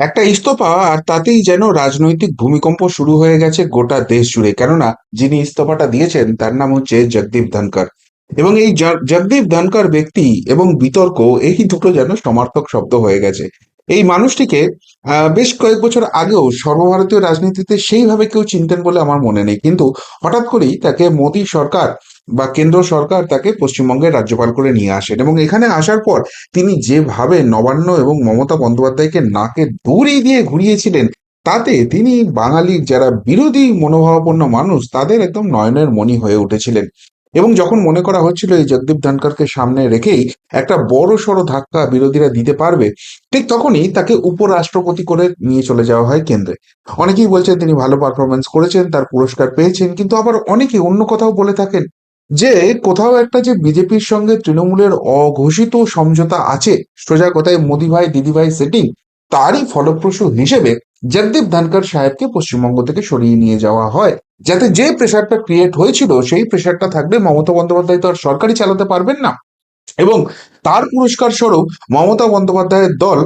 একটা ইস্তফা, আর তাতেই যেন রাজনৈতিক ভূমিকম্প শুরু হয়ে গেছে গোটা দেশ জুড়ে। কেননা, যিনি ইস্তফাটা দিয়েছেন, তার নাম হচ্ছে জগদীপ ধনকর এবং এই জগদীপ ধনকর ব্যক্তি এবং বিতর্ক, এই দুটো যেন সমার্থক শব্দ হয়ে গেছে। এই মানুষটিকে বেশ কয়েক বছর আগেও সর্বভারতীয় রাজনীতিতে সেইভাবে কেউ চিনতেন বলে আমার মনে নেই। কিন্তু হঠাৎ করেই তাকে মোদী সরকার বা কেন্দ্র সরকার তাকে পশ্চিমবঙ্গের রাজ্যপাল করে নিয়ে আসেন। এবং এখানে আসার পর তিনি যেভাবে নবান্ন এবং মমতা বন্দ্যোপাধ্যায়কে নাকে দৌড়িয়ে দিয়ে ঘুরিয়েছিলেন, তাতে তিনি বাঙালির যারা বিরোধী মনোভাবাপন্ন মানুষ, তাদের একদম নয়নের মণি হয়ে উঠেছিলেন। এবং যখন মনে করা হচ্ছিল এই জগদীপ ধনকরকে সামনে রেখেই একটা বড় সড়ো ধাক্কা বিরোধীরা দিতে পারবে, ঠিক তখনই তাকে উপরাষ্ট্রপতি করে নিয়ে চলে যাওয়া হয় কেন্দ্রে। অনেকেই বলছেন তিনি ভালো পারফরমেন্স করেছেন, তার পুরস্কার পেয়েছেন, কিন্তু আবার অনেকে অন্য কথাও বলে থাকেন। যে কোথাও একটা যে বিজেপির সঙ্গে তৃণমূলের অঘোষিত সমঝোতা আছে, সোজা কোথায় মোদি ভাই, দিদি ভাই সেটিং তারই ফলপ্রসূ হিসেবে জগদীপ ধনকর সাহেবকে পশ্চিমবঙ্গ থেকে সরিয়ে নিয়ে যাওয়া হয়। যাতে যে প্রেশারটা ক্রিয়েট হয়েছিল, সেই প্রেশারটা থাকলে মমতা বন্দ্যোপাধ্যায় তো আর সরকারই চালাতে পারবেন না। এবং তার পুরস্কার স্বরূপ মমতা বন্দ্যোপাধ্যায়ের দল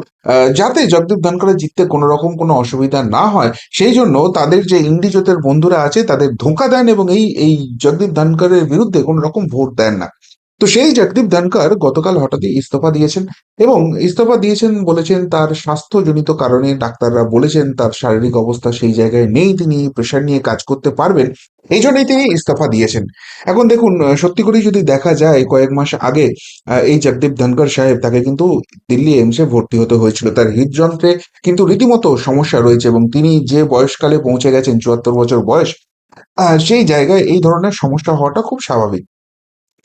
যাতে জগদীপ ধনখড়ের জিততে কোনো রকম কোনো অসুবিধা না হয়, সেই জন্য তাদের যে ইন্ডিজোতের বন্ধুরা আছে তাদের ধোঁকা দেন এবং এই এই জগদীপ ধনখড়ের বিরুদ্ধে কোনো রকম ভোট দেন না। তো সেই জগদীপ ধনকর গতকাল হঠাৎই ইস্তফা দিয়েছেন এবং ইস্তফা দিয়েছেন বলেছেন তার স্বাস্থ্যজনিত কারণে ডাক্তাররা বলেছেন তার শারীরিক অবস্থা সেই জায়গায় নেই, তিনি প্রেশার নিয়ে কাজ করতে পারবেন। এই জন্যই তিনি ইস্তফা দিয়েছেন। এখন দেখুন সত্যি করেই যদি দেখা যায়, কয়েক মাস আগে এই জগদীপ ধনকর সাহেব তাকে কিন্তু দিল্লি এমসে ভর্তি হতে হয়েছিল। তার হৃদযন্ত্রে কিন্তু রীতিমতো সমস্যা রয়েছে এবং তিনি যে বয়সকালে পৌঁছে গেছেন, চুয়াত্তর বছর বয়স সেই জায়গায় এই ধরনের সমস্যা হওয়াটা খুব স্বাভাবিক।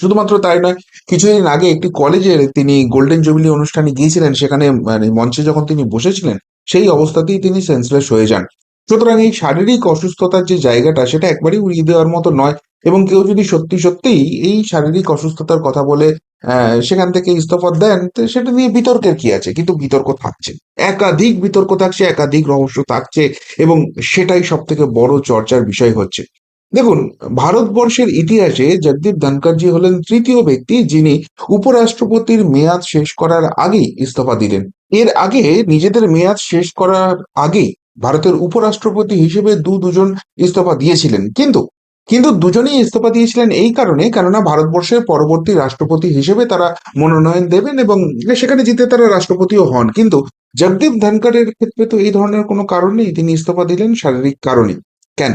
শুধুমাত্র তাই নয়, কিছুদিন আগে একটি কলেজের তিনি গোল্ডেন জুবিলি অনুষ্ঠানে গিয়েছিলেন, সেখানে মানে মঞ্চে যখন তিনি বসেছিলেন, সেই অবস্থাতেই তিনি সেন্সলেস হয়ে যান। সুতরাং এই শারীরিক অসুস্থতার যে জায়গাটা, সেটা একবারই উড়িয়ে দেওয়ার মতো নয় এবং কেউ যদি সত্যি সত্যিই এই শারীরিক অসুস্থতার কথা বলে সেখান থেকে ইস্তফা দেন সেটা নিয়ে বিতর্কের কি আছে? কিন্তু বিতর্ক থাকছে। একাধিক বিতর্ক থাকছে, একাধিক রহস্য থাকছে এবং সেটাই সব থেকে বড় চর্চার বিষয় হচ্ছে। দেখুন, ভারতবর্ষের ইতিহাসে জগদীপ ধনকরজি হলেন তৃতীয় ব্যক্তি যিনি উপরাষ্ট্রপতির মেয়াদ শেষ করার আগেই ইস্তফা দিলেন। এর আগে নিজেদের মেয়াদ শেষ করার আগেই ভারতের উপরাষ্ট্রপতি হিসেবে দু দুজন ইস্তফা দিয়েছিলেন। কিন্তু কিন্তু দুজনেই ইস্তফা দিয়েছিলেন এই কারণে, কেননা ভারতবর্ষের পরবর্তী রাষ্ট্রপতি হিসেবে তারা মনোনয়ন দেবেন এবং সেখানে জিতে তারা রাষ্ট্রপতিও হন। কিন্তু জগদীপ ধনকরের ক্ষেত্রে তো এই ধরনের কোনো কারণ নেই, তিনি ইস্তফা দিলেন শারীরিক কারণে। কেন?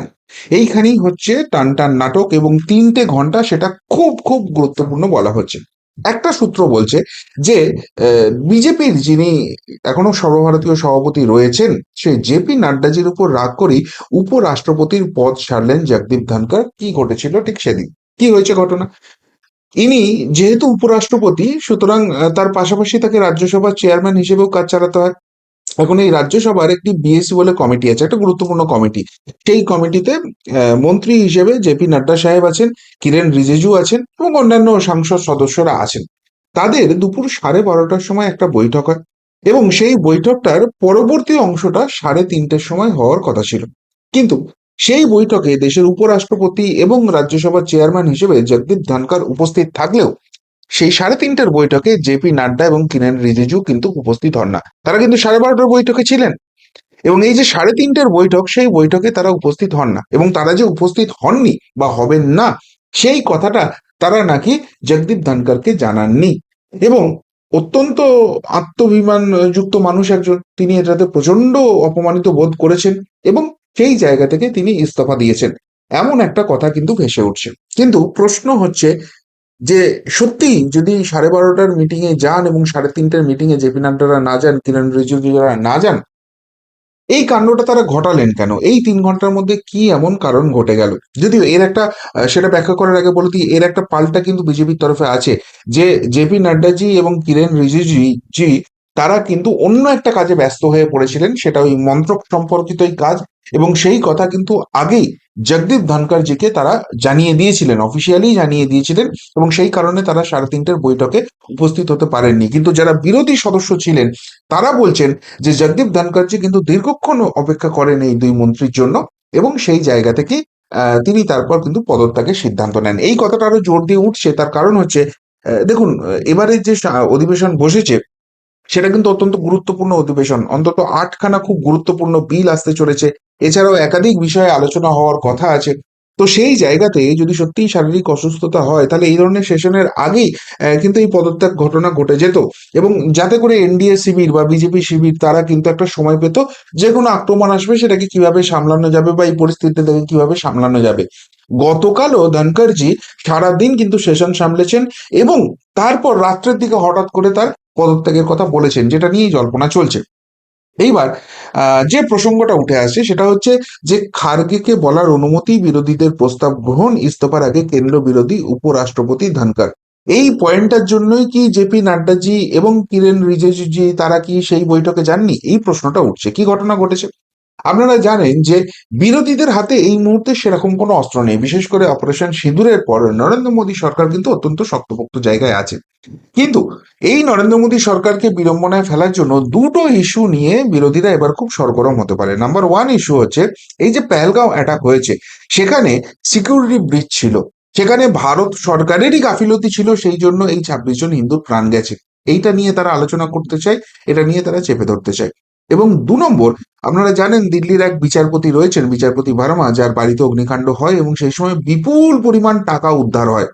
এইখানেই হচ্ছে টান টান নাটক এবং তিনটে ঘণ্টা সেটা খুব খুব গুরুত্বপূর্ণ বলা হচ্ছে। একটা সূত্র বলছে যে বিজেপির যিনি এখনও সর্বভারতীয় সভাপতি রয়েছেন, সেই জেপি নাড্ডাজির উপর রাগ করেই উপরাষ্ট্রপতির পদ ছাড়লেন জগদীপ ধনকর কি ঘটেছিল ঠিক সেদিন? কি হয়েছে ঘটনা? ইনি যেহেতু উপরাষ্ট্রপতি, সুতরাং তার পাশাপাশি তাকে রাজ্যসভার চেয়ারম্যান হিসেবেও কাজ চালাতে হয়। এখন এই রাজ্যসভার একটি বিএসসি বলে কমিটি আছে, একটা গুরুত্বপূর্ণ কমিটি সেই কমিটিতে মন্ত্রী হিসেবে জেপি নাড্ডা সাহেব আছেন, কিরেন রিজিজু আছেন এবং অন্যান্য সাংসদ সদস্যরা আছেন। তাদের দুপুর সাড়ে বারোটার সময় একটা বৈঠক হয় এবং সেই বৈঠকটার পরবর্তী অংশটা সাড়ে তিনটের সময় হওয়ার কথা ছিল। কিন্তু সেই বৈঠকে দেশের উপরাষ্ট্রপতি এবং রাজ্যসভার চেয়ারম্যান হিসেবে জগদীপ ধনকর উপস্থিত থাকলেও সেই সাড়ে তিনটের বৈঠকে জেপি নাড্ডা এবং কিরেন রিজিজু কিন্তু উপস্থিত হন না। তারা কিন্তু সাড়ে বারোটার বৈঠকে ছিলেন। এবং এই যে সাড়ে তিনটের বৈঠক, সেই বৈঠকে তারা উপস্থিত হন না। এবং তারা যে উপস্থিত হননি বা হবেন না, সেই কথাটা তারা নাকি জগদীপ ধনকরকে জানাননি। এবং অত্যন্ত আত্মভিমান যুক্ত মানুষ একজন, তিনি এটাতে প্রচণ্ড অপমানিত বোধ করেছেন এবং সেই জায়গা থেকে তিনি ইস্তফা দিয়েছেন। এমন একটা কথা কিন্তু ভেসে উঠছে। কিন্তু প্রশ্ন হচ্ছে যে সত্যি যদি সাড়ে বারোটার মিটিং এ যান এবং সাড়ে তিনটার মিটিং এ জেপি নাড্ডারা না যান, কিরণ রিজিজুরা না যান, এই কাণ্ডটা তারা ঘটালেন কেন? এই তিন ঘণ্টার মধ্যে কি এমন কারণ ঘটে গেল? যদিও এর একটা সেটা ব্যাখ্যা করার আগে বলতে এর একটা পাল্টা কিন্তু বিজেপির তরফে আছে যে জেপি নাড্ডাজি এবং কিরেন রিজিজু জি তারা কিন্তু অন্য একটা কাজে ব্যস্ত হয়ে পড়েছিলেন, সেটা ওই মন্ত্রক সম্পর্কিতই কাজ এবং সেই কথা কিন্তু আগেই জগদীপ ধনকরজিকে তারা জানিয়ে দিয়েছিলেন অফিসিয়ালি জানিয়ে দিয়েছিলেন এবং সেই কারণে তারা সাড়ে তিনটের বৈঠকে উপস্থিত হতে পারেননি। কিন্তু যারা বিরোধী সদস্য ছিলেন, তারা বলছেন যে জগদীপ ধনকরজি কিন্তু দীর্ঘক্ষণ অপেক্ষা করেন এই দুই মন্ত্রীর জন্য এবং সেই জায়গা থেকে তিনি তারপর কিন্তু পদত্যাগের সিদ্ধান্ত নেন। এই কথাটা আরও জোর দিয়ে উঠছে, তার কারণ হচ্ছে দেখুন, এবারে যে অধিবেশন বসেছে সেটা কিন্তু অত্যন্ত গুরুত্বপূর্ণ অধিবেশন। অন্তত আটখানা খুব গুরুত্বপূর্ণ বিল আসতে চলেছে। এছাড়াও একাধিক বিষয়ে আলোচনা হওয়ার কথা আছে। তো সেই জায়গাতে যদি সত্যিই শারীরিক অসুস্থতা হয়, তাহলে এই ধরনের সেশনের আগেই কিন্তু এই পদত্যাগ ঘটনা ঘটে যেত। এবং যাতে করে এনডিএ শিবির বা বিজেপি শিবির তারা কিন্তু একটা সময় পেত, যে কোনো আক্রমণ আসবে, সেটাকে কীভাবে সামলানো যাবে বা এই পরিস্থিতিটাকে কীভাবে সামলানো যাবে। গতকালও ধনকরজি সারাদিন কিন্তু সেশন সামলেছেন এবং তারপর রাত্রের দিকে হঠাৎ করে তার পদত্যাগের কথা বলেছেন, যেটা নিয়েই জল্পনা চলছে। এইবার যে প্রসঙ্গটা উঠে আসছে সেটা হচ্ছে যে খার্গেকে বলার অনুমতি বিরোধীদের প্রস্তাব গ্রহণ ইস্তফার আগে কেন্দ্র বিরোধী উপরাষ্ট্রপতি ধনকার এই পয়েন্টটার জন্যই কি জেপি নাড্ডাজি এবং কিরেন রিজিজুজি তারা কি সেই বৈঠকে যাননি? এই প্রশ্নটা উঠছে। কি ঘটনা ঘটেছে? আপনারা জানেন যে বিরোধীদের হাতে এই মুহূর্তে সেরকম কোনো অস্ত্র নেই। বিশেষ করে অপারেশন সিঁদুরের পর নরেন্দ্র মোদী সরকার কিন্তু অত্যন্ত শক্তপোক্ত জায়গায় আছে। কিন্তু এই নরেন্দ্র মোদী সরকারকে বিড়ম্বনায় ফেলার জন্য দুটো ইস্যু নিয়ে বিরোধীরা এবার খুব সরগরম হতে পারে। নাম্বার ওয়ান ইস্যু হচ্ছে, এই যে পেহেলগাঁও অ্যাটাক হয়েছে, সেখানে সিকিউরিটি ব্রিজ ছিল। সেখানে ভারত সরকারেরই গাফিলতি ছিল, সেই জন্য এই ছাব্বিশ জন হিন্দুর প্রাণ গেছে। এইটা নিয়ে তারা আলোচনা করতে চায়, এটা নিয়ে তারা চেপে ধরতে চায়। এবং দু নম্বর, আপনারা জানেন দিল্লির এক বিচারপতি রয়েছেন, বিচারপতি ভার্মা, যার বাড়িতে অগ্নিকাণ্ড হয় এবং সেই সময় বিপুল পরিমাণ টাকা উদ্ধার হয়।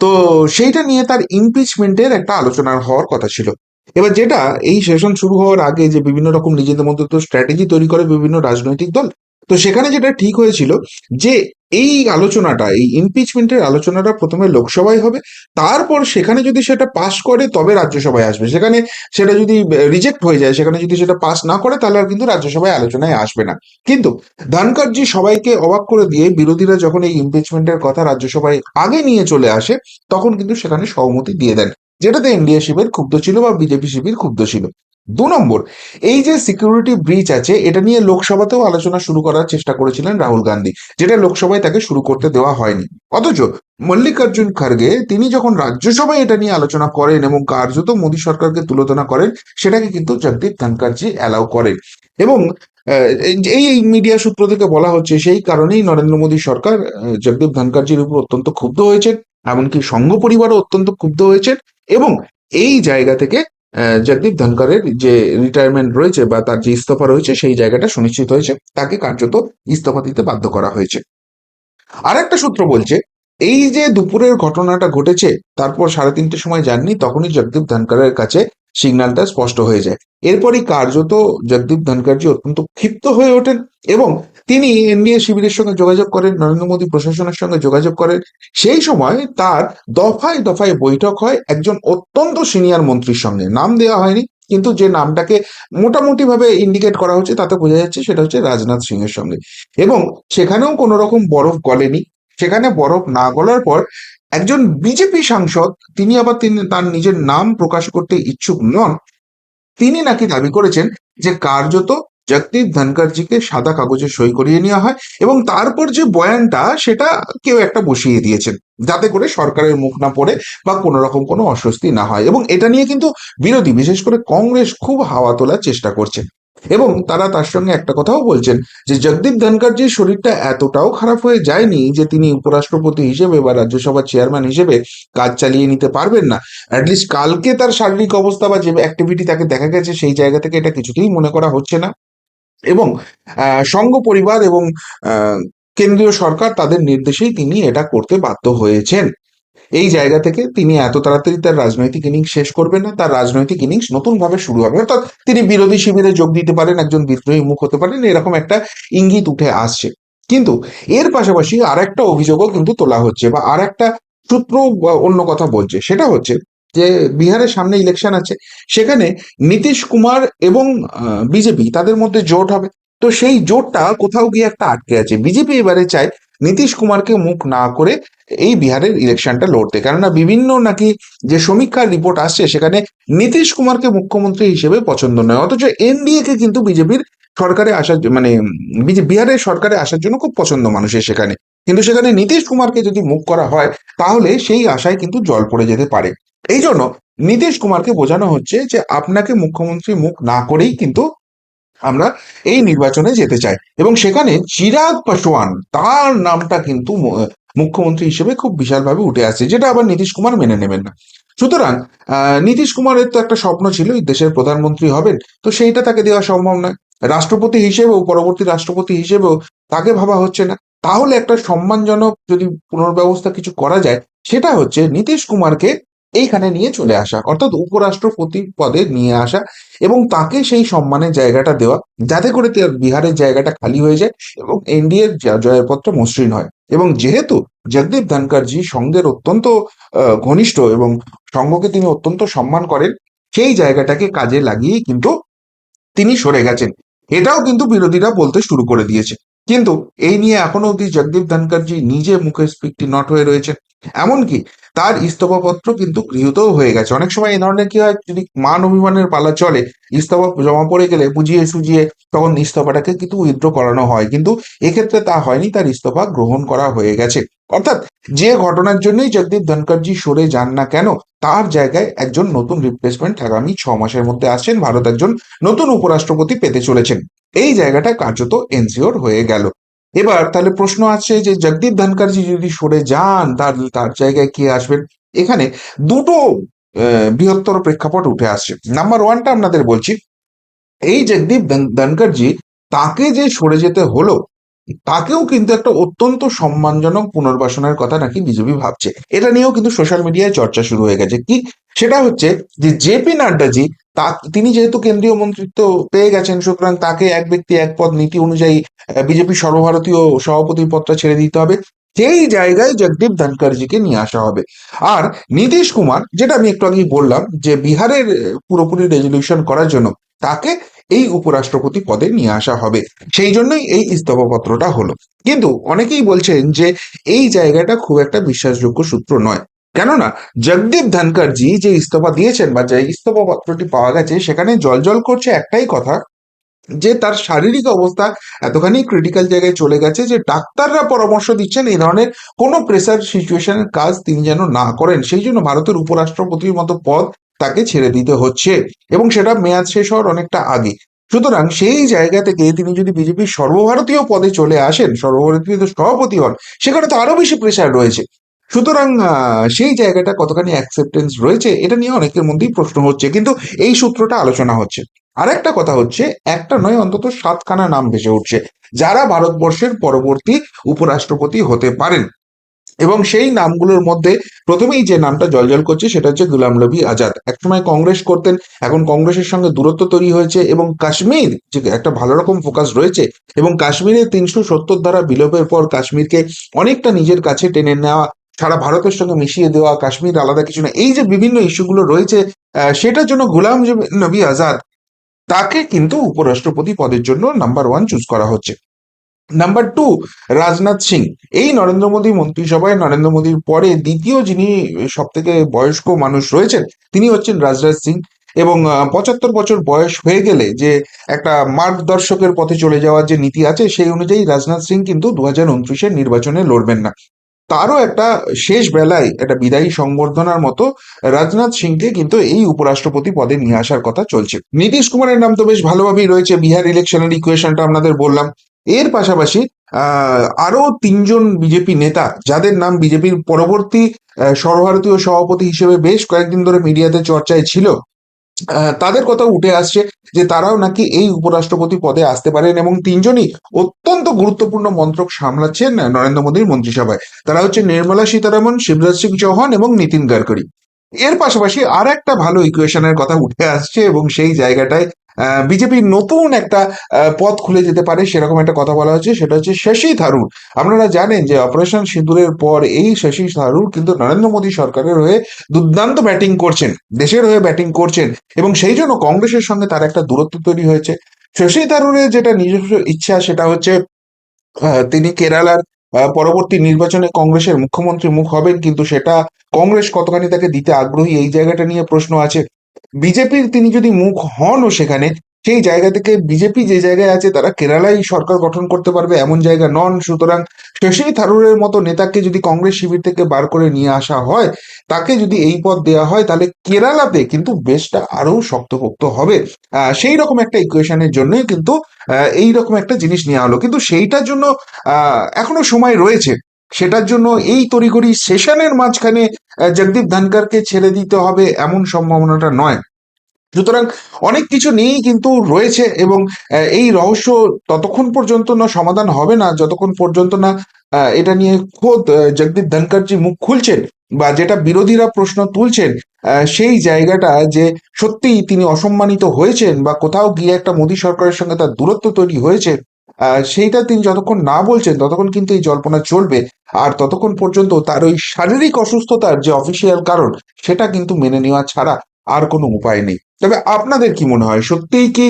তো সেইটা নিয়ে তার ইমপিচমেন্টের একটা আলোচনার হওয়ার কথা ছিল। এবার যেটা, এই সেশন শুরু হওয়ার আগে যে বিভিন্ন রকম নিজেদের মধ্যে তো স্ট্র্যাটেজি তৈরি করে বিভিন্ন রাজনৈতিক দল তো সেখানে যেটা ঠিক হয়েছিল যে এই আলোচনাটা, এই ইমপিচমেন্টের আলোচনাটা প্রথমে লোকসভায় হবে, তারপর সেখানে যদি সেটা পাশ করে তবে রাজ্যসভায় আসবে। সেখানে সেটা যদি রিজেক্ট হয়ে যায়, সেখানে যদি সেটা পাস না করে তাহলে আর কিন্তু রাজ্যসভায় আলোচনায় আসবে না। কিন্তু ধনকরজি সবাইকে অবাক করে দিয়ে বিরোধীরা যখন এই ইমপিচমেন্টের কথা রাজ্যসভায় আগে নিয়ে চলে আসে, তখন কিন্তু সেখানে সহমতি দিয়ে দেন, যেটাতে এনডিএ শিবির ক্ষুব্ধ ছিল বা বিজেপি শিবির ক্ষুব্ধ ছিল। দু নম্বর, এই যে সিকিউরিটি ব্রিচ আছে, এটা নিয়ে লোকসভাতেও আলোচনা শুরু করার চেষ্টা করেছিলেন রাহুল গান্ধী, যেটা লোকসভায় তাকে শুরু করতে দেওয়া হয়নি। অথচ মল্লিকার্জুন খার্গে, তিনি যখন রাজ্যসভায় এটা নিয়ে আলোচনা করেন এবং কার্যত মোদী সরকারকে তুলনা করেন, সেটাকে কিন্তু জগদীপ ধনকরজি অ্যালাউ করেন। এবং এই মিডিয়া সূত্র থেকে বলা হচ্ছে, সেই কারণেই নরেন্দ্র মোদী সরকার জগদীপ ধনকরজির উপর অত্যন্ত ক্ষুব্ধ হয়েছেন, এমনকি সংঘ পরিবারও অত্যন্ত ক্ষুব্ধ হয়েছেন, এবং এই জায়গা থেকে জগদীপ ধনকরের যে রিটায়ারমেন্ট রয়েছে বা তার যে ইস্তফা রয়েছে, সেই জায়গাটা সুনিশ্চিত হয়েছে। তাকে কার্যত ইস্তফা দিতে বাধ্য করা হয়েছে। আর একটা সূত্র বলছে, এই যে দুপুরের ঘটনাটা ঘটেছে, তারপর সাড়ে তিনটের সময় যাননি, তখনই জগদীপ ধনকরের কাছে সিগন্যালটা স্পষ্ট হয়ে যায়। এরপরই কার্যত জগদীপ ধনকরজি অত্যন্ত ক্ষিপ্ত হয়ে ওঠেন এবং তিনি এনডিএ শিবিরের সঙ্গে যোগাযোগ করেন, নরেন্দ্র মোদী প্রশাসনের সঙ্গে যোগাযোগ করেন। সেই সময় তার দফায় দফায় বৈঠক হয় একজন অত্যন্ত সিনিয়র মন্ত্রীর সঙ্গে। নাম দেওয়া হয়নি, কিন্তু যে নামটাকে মোটামুটি ভাবে ইন্ডিকেট করা হচ্ছে, তাতে বোঝা যাচ্ছে সেটা হচ্ছে রাজনাথ সিং এর সঙ্গে। এবং সেখানেও কোনো রকম বরফ গলেনি। সেখানে বরফ না গলার পর একজন বিজেপি সাংসদ, তিনি আবার তিনি তার নিজের নাম প্রকাশ করতে ইচ্ছুক নন, তিনি নাকি দাবি করেছেন যে কার্যত জগদীপ ধনকরজিকে সাদা কাগজে সই করিয়ে নেওয়া হয় এবং তারপর যে বয়ানটা, সেটা কেউ একটা বসিয়ে দিয়েছেন। যাতে করে সরকারের মুখ না পড়ে বা কোনো রকম কোনো অস্বস্তি না হয়। এবং এটা নিয়ে কিন্তু বিরোধী, বিশেষ করে কংগ্রেস খুব হাওয়া তোলার চেষ্টা করছে এবং তারা তার সঙ্গে একটা কথাও বলছেন যে, জগদীপ ধনকরজির শরীরটা এতটাও খারাপ হয়ে যায়নি যে, তিনি উপরাষ্ট্রপতি হিসেবে বা রাজ্যসভার চেয়ারম্যান হিসেবে কাজ চালিয়ে নিতে পারবেন না। অ্যাটলিস্ট কালকে তার শারীরিক অবস্থা বা যে অ্যাক্টিভিটি তাকে দেখা গেছে, সেই জায়গা থেকে এটা কিছুতেই মনে করা হচ্ছে না। এবং সংঘ পরিবার এবং কেন্দ্রীয় সরকার তাদের নির্দেশেই তিনি এটা করতে বাধ্য হয়েছেন। এই জায়গা থেকে তিনি এত তাড়াতাড়ি তার রাজনৈতিক ইনিংস শেষ করবেন না, তার রাজনৈতিক ইনিংস নতুন ভাবে শুরু হবে। অর্থাৎ তিনি বিরোধী শিবিরে যোগ দিতে পারেন, একজন বিদ্রোহী মুখ হতে পারেন, এরকম একটা ইঙ্গিত উঠে আসছে। কিন্তু এর পাশাপাশি আর একটা অভিযোগও কিন্তু তোলা হচ্ছে বা আর একটা সূত্র অন্য কথা বলছে, সেটা হচ্ছে যে বিহারের সামনে ইলেকশন আছে, সেখানে নীতিশ কুমার এবং বিজেপি তাদের মধ্যে জোট হবে। তো সেই জোটটা কোথাও গিয়ে একটা আটকে আছে। বিজেপি এবারে চায় নীতিশ কুমারকে মুখ না করে এই বিহারের ইলেকশনটা লড়তে। কেননা বিভিন্ন নাকি যে সমীক্ষার রিপোর্ট আসছে, সেখানে নীতিশ কুমারকে মুখ্যমন্ত্রী হিসেবে পছন্দ নয়। অথচ এনডিএ কে কিন্তু বিজেপির সরকারে আসার মানে বিহারের সরকারে আসার জন্য খুব পছন্দ মানুষের সেখানে। কিন্তু সেখানে নীতিশ কুমারকে যদি মুখ করা হয়, তাহলে সেই আশায় কিন্তু জল পড়ে যেতে পারে। এই জন্য নীতিশ কুমারকে বোঝানো হচ্ছে যে আপনাকে মুখ্যমন্ত্রী মুখ না করেই কিন্তু আমরা এই নির্বাচনে যেতে চাই। এবং সেখানে চিরাগ পাসওয়ান তার নামটা কিন্তু মুখ্যমন্ত্রী হিসেবে খুব বিশালভাবে উঠে আসছে, যেটা আবার নীতিশ কুমার মেনে নেবেন না। সুতরাং নীতিশ কুমারের তো একটা স্বপ্ন ছিল দেশের প্রধানমন্ত্রী হবেন, তো সেইটা তাকে দেওয়া সম্ভব নয়। রাষ্ট্রপতি হিসেবেও, পরবর্তী রাষ্ট্রপতি হিসেবেও তাকে ভাবা হচ্ছে না। তাহলে একটা সম্মানজনক যদি পুনর্ব্যবস্থা কিছু করা যায়, সেটা হচ্ছে নীতিশ কুমারকে এইখানে নিয়ে চলে আসা, অর্থাৎ উপরাষ্ট্রপতি পদে নিয়ে আসা এবং তাকে সেই সম্মানের জায়গাটা দেওয়া, যাতে করে বিহারের জায়গাটা খালি হয়ে যায় এবং এনডিএর জয়পত্র মসৃণ হয়। এবং যেহেতু জগদীপ ধনকরজি সঙ্গের অত্যন্ত ঘনিষ্ঠ এবং সঙ্গকে তিনি অত্যন্ত সম্মান করেন, সেই জায়গাটাকে কাজে লাগিয়েই কিন্তু তিনি সরে গেছেন। এটাও কিন্তু বিরোধীরা বলতে শুরু করে দিয়েছে। কিন্তু এই নিয়ে এখনও অব্দি জগদীপ ধনকরজি নিজে মুখে স্পিকটি নট হয়ে রয়েছেন এমনকি তার ইস্তফাপত্র কিন্তু গৃহীতও হয়ে গেছে। অনেক সময় এই ধরনের কি হয়, যদি মান অভিমানের পালা চলে ইস্তফা জমা পড়ে গেলে বুঝিয়ে সুঝিয়ে তখন ইস্তফাটাকে কিন্তু উইথড্র করানো হয়। কিন্তু এক্ষেত্রে তা হয়নি, তার ইস্তফা গ্রহণ করা হয়ে গেছে। অর্থাৎ যে ঘটনার জন্যই জগদীপ ধনকরজি সরে যান না কেন, তার জায়গায় একজন নতুন রিপ্লেসমেন্ট আগামী ছ মাসের মধ্যে আসছেন। ভারত একজন নতুন উপরাষ্ট্রপতি পেতে চলেছেন। এই জায়গাটা কার্যত এনসিওর হয়ে গেল। এবার তাহলে প্রশ্ন আছে যে জগদীপ ধনকরজি যদি সরে যান, তার তার জায়গায় কে আসবেন? এখানে দুটো বৃহত্তর প্রেক্ষাপট উঠে আসছে। নাম্বার ওয়ানটা আপনাদের বলছি, এই জগদীপ ধন- ধনকরজি তাকে যে সরে যেতে হলো, তাকেও কিন্তু একটা অত্যন্ত সম্মানজনক পুনর্বাসনের কথা নাকি বিজেপি ভাবছে। এটা নিয়েও কিন্তু সোশ্যাল মিডিয়ায় চর্চা শুরু হয়ে গেছে। কি? সেটা হচ্ছে যে জেপি নাড্ডাজি তা, তিনি যেহেতু কেন্দ্রীয় মন্ত্রিত্ব পেয়ে গেছেন, সুতরাং তাকে এক ব্যক্তি, এক পদ নীতি অনুযায়ী বিজেপি সর্বভারতীয় সভাপতির পদটা ছেড়ে দিতে হবে। সেই জায়গায় জগদীপ ধনকরজিকে নিয়ে আসা হবে। আর নীতিশ কুমার, যেটা আমি একটু আগেই বললাম, যে বিহারের পুরোপুরি রেজলিউশন করার জন্য তাকে এই উপরাষ্ট্রপতি পদে নিয়ে আসা হবে। সেই জন্যই এই ইস্তফাপত্রটা হলো। কিন্তু অনেকেই বলছেন যে এই জায়গাটা খুব একটা বিশ্বাসযোগ্য সূত্র নয়। কেননা জগদীপ ধনকরজি যে ইস্তফা দিয়েছেন বা যে ইস্তফা পত্রটি পাওয়া গেছে, সেখানে জলজল করছে একটাই কথা, যে তার শারীরিক অবস্থা এতখানি ক্রিটিক্যাল জায়গায় চলে গেছে যে ডাক্তাররা পরামর্শ দিচ্ছেন এই ধরনের কোনো প্রেসার সিচুয়েশনের কাজ তিনি যেন না করেন। সেই জন্য ভারতের উপরাষ্ট্রপতির মতো পদ তাকে ছেড়ে দিতে হচ্ছে এবং সেটা মেয়াদ শেষ হওয়ার অনেকটা আগে। সুতরাং সেই জায়গা থেকে তিনি যদি বিজেপির সর্বভারতীয় পদে চলে আসেন, সর্বভারতীয় সভাপতি হন, সেখানে তো আরও বেশি প্রেসার রয়েছে। সুতরাং সেই জায়গাটা কতখানি অ্যাকসেপ্টেন্স রয়েছে, এটা নিয়ে অনেকের মধ্যেই প্রশ্ন হচ্ছে, কিন্তু এই সূত্রটা আলোচনা হচ্ছে। আরেকটা কথা হচ্ছে, একটা নয়, অন্তত সাতখানা নাম ভেসে উঠছে, যারা ভারতবর্ষের পরবর্তী উপরাষ্ট্রপতি হতে পারেন। এবং সেই নামগুলোর মধ্যে প্রথমেই যে নামটা জলজল করছে, সেটা হচ্ছে গুলাম নবী আজাদ। একসময় কংগ্রেস করতেন, এখন কংগ্রেসের সঙ্গে দূরত্ব তৈরি হয়েছে এবং কাশ্মীর যে একটা ভালো রকম ফোকাস রয়েছে, এবং কাশ্মীরের তিনশো সত্তর ধারা বিলোপের পর কাশ্মীরকে অনেকটা নিজের কাছে টেনে নেওয়া সারা ভারতের সঙ্গে মিশিয়ে দেওয়া, কাশ্মীর আলাদা কিছু না, এই যে বিভিন্ন ইস্যুগুলো রয়েছে সেটার জন্য গুলাম নবী আজাদ, তাকে কিন্তু উপরাষ্ট্রপতি পদের জন্য নাম্বার ওয়ান চুজ করা হচ্ছে। নাম্বার টু রাজনাথ সিং, এই নরেন্দ্র মোদী মন্ত্রিসভায় নরেন্দ্র মোদীর পরে দ্বিতীয় যিনি সব থেকে বয়স্ক মানুষ রয়েছেন, তিনি হচ্ছেন রাজনাথ সিং এবং পঁচাত্তর বছর বয়স হয়ে গেলে যে একটা মার্গদর্শকের পথে চলে যাওয়ার যে নীতি আছে, সেই অনুযায়ী রাজনাথ সিং কিন্তু দু হাজার নির্বাচনে লড়বেন না। তারও একটা শেষ বেলায় একটা বিদায়ী সংবর্ধনার মতো রাজনাথ সিংকে কিন্তু এই উপরাষ্ট্রপতি পদে নিয়ে আসার কথা চলছে। নীতিশ কুমারের নাম তো বেশ ভালোভাবেই রয়েছে। বিহার ইলেকশনের ইকুয়েশনটা আপনাদের বললাম। এর পাশাপাশি আরও তিনজন বিজেপি নেতা, যাদের নাম বিজেপির পরবর্তী সর্বভারতীয় সভাপতি হিসেবে বেশ কয়েকদিন ধরে মিডিয়াতে চর্চায় ছিল তাদের কথা উঠে আসছে যে তারাও নাকি এই উপরাষ্ট্রপতি পদে আসতে পারেন এবং তিনজনই অত্যন্ত গুরুত্বপূর্ণ মন্ত্রক সামলাচ্ছেন নরেন্দ্র মোদীর মন্ত্রিসভায়। তারা হচ্ছে নির্মলা সীতারামন, শিবরাজ সিং চৌহান এবং নীতিন গাডকারি। এর পাশাপাশি আর একটা ভালো ইকুয়েশনের কথা উঠে আসছে এবং সেই জায়গাটায় বিজেপির নতুন একটা পথ খুলে যেতে পারে, সেরকম একটা কথা বলা হচ্ছে সেটা হচ্ছে শশী থারুর। আপনারা জানেন যে অপারেশন সিঁদুরের পর এই শশী থারুর কিন্তু নরেন্দ্র মোদী সরকারের হয়ে দুর্দান্ত ব্যাটিং করছেন, দেশের হয়ে ব্যাটিং করছেন, এবং সেই জন্য কংগ্রেসের সঙ্গে তার একটা দূরত্ব তৈরি হয়েছে। শশী থারুরের যেটা নিজস্ব ইচ্ছা, সেটা হচ্ছে তিনি কেরালার পরবর্তী নির্বাচনে কংগ্রেসের মুখ্যমন্ত্রী মুখ হবেন, কিন্তু সেটা কংগ্রেস কতখানি তাকে দিতে আগ্রহী, এই জায়গাটা নিয়ে প্রশ্ন আছে। বিজেপির তিনি যদি মুখ হনও সেখানে, সেই জায়গা থেকে বিজেপি যে জায়গায় আছে, তারা কেরালায় সরকার গঠন করতে পারবে, এমন জায়গা নন। সুতরাং শশী থারুরের মতো নেতাকে যদি কংগ্রেস শিবির থেকে বার করে নিয়ে আসা হয়, তাকে যদি এই পদ দেওয়া হয়, তাহলে কেরালাতে কিন্তু বেশটা আরও শক্তপোক্ত হবে। সেই রকম একটা ইকুয়েশনের জন্যই কিন্তু এই রকম একটা জিনিস নেওয়া হলো। কিন্তু সেইটার জন্য এখনও সময় রয়েছে। সেটার জন্য এই তড়িঘড়ি সেশনের মাঝখানে জগদীপ ধনকারকে ছেড়ে দিতে হবে এমন সম্ভাবনাটা নয়। সুতরাং অনেক কিছু নিয়েই কিন্তু রয়েছে এবং এই রহস্য ততক্ষণ পর্যন্ত না সমাধান হবে না, যতক্ষণ পর্যন্ত না এটা নিয়ে খোদ জগদীপ ধনকারজি মুখ খুলছেন বা যেটা বিরোধীরা প্রশ্ন তুলছেন সেই জায়গাটা যে সত্যিই তিনি অসম্মানিত হয়েছেন বা কোথাও গিয়ে একটা মোদী সরকারের সঙ্গে তার দূরত্ব তৈরি হয়েছে সেইটা তিনি যতক্ষণ না বলছেন, ততক্ষণ কিন্তু এই জল্পনা চলবে। আর ততক্ষণ পর্যন্ত তার ওই শারীরিক অসুস্থতার যে অফিসিয়াল কারণ, সেটা কিন্তু মেনে নেওয়া ছাড়া আর কোনো উপায় নেই। তবে আপনাদের কি মনে হয়, সত্যিই কি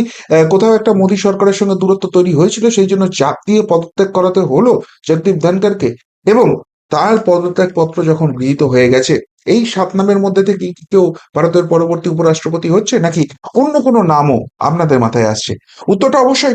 কোথাও একটা মোদী সরকারের সঙ্গে দূরত্ব তৈরি হয়েছিল? সেই জন্য চাপ দিয়ে পদত্যাগ করাতে হলো জগদীপ ধনকরকে এবং তার পদত্যাগ পত্র যখন গৃহীত হয়ে গেছে, এই সাত নামের মধ্যে থেকে কি কেউ ভারতের পরবর্তী উপরাষ্ট্রপতি হচ্ছে? নাকি অন্য কোনো নামও আপনাদের মাথায় আসছে? উত্তরটা অবশ্যই